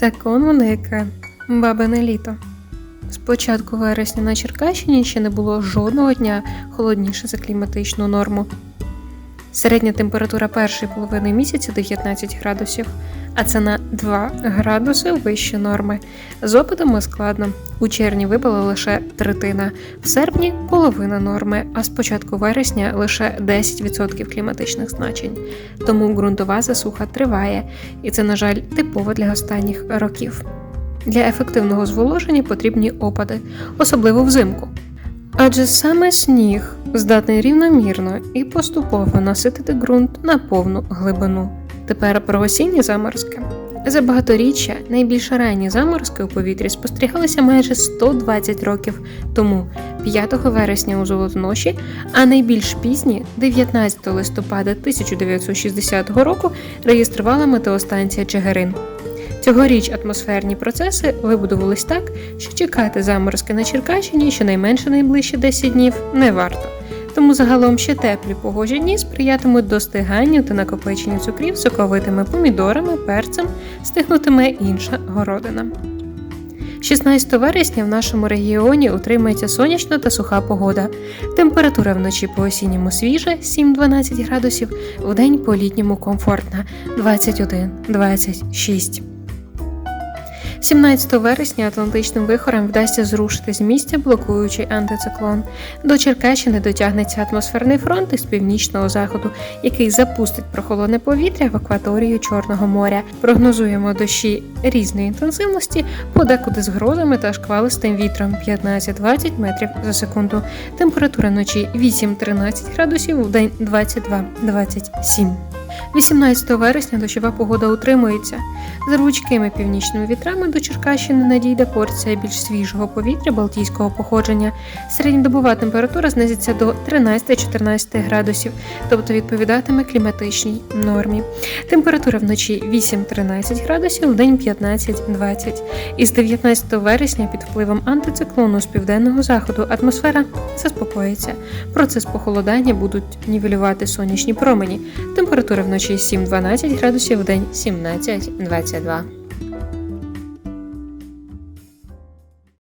Закон яке Бабине літо. З початку вересня на Черкащині ще не було жодного дня холодніше за кліматичну норму. Середня температура першої половини місяця 19 градусів, а це на 2 градуси вище норми. З опитами складно. У червні випала лише третина, в серпні половина норми, а з початку вересня лише 10% кліматичних значень. Тому ґрунтова засуха триває, і це, на жаль, типово для останніх років. Для ефективного зволоження потрібні опади, особливо взимку. Адже саме сніг здатний рівномірно і поступово наситити ґрунт на повну глибину. Тепер про осінні заморозки. За багаторіччя найбільш ранні заморозки у повітрі спостерігалися майже 120 років тому, 5 вересня у Золотоноші, а найбільш пізні 19 листопада 1960 року реєструвала метеостанція Чигирин. Цьогоріч атмосферні процеси вибудувались так, що чекати заморозки на Черкащині щонайменше найближчі 10 днів не варто. Тому загалом ще теплі погожі дні сприятимуть достиганню та накопиченню цукрів соковитими помідорами, перцем, стигнутиме інша городина. 16 вересня в нашому регіоні утримається сонячна та суха погода. Температура вночі по осінньому свіжа 7-12 градусів, вдень по літньому комфортна 21-26. 17 вересня Атлантичним вихорем вдасться зрушити з місця блокуючий антициклон. До Черкащини дотягнеться атмосферний фронт із північного заходу, який запустить прохолодне повітря в акваторію Чорного моря. Прогнозуємо дощі різної інтенсивності, подекуди з грозами та шквалистим вітром 15-20 метрів за секунду. Температура вночі 8-13 градусів, в день 22-27. 18 вересня дощова погода утримується. З рвучкими північними вітрами до Черкащини надійде порція більш свіжого повітря балтійського походження. Середньодобова температура знизиться до 13-14 градусів, тобто відповідатиме кліматичній нормі. Температура вночі 8-13 градусів, в день 15-20. Із 19 вересня під впливом антициклону з південного заходу атмосфера заспокоїться. Процес похолодання будуть нівелювати сонячні промені. Температура вночі 7-12 градусів, в день 17-22.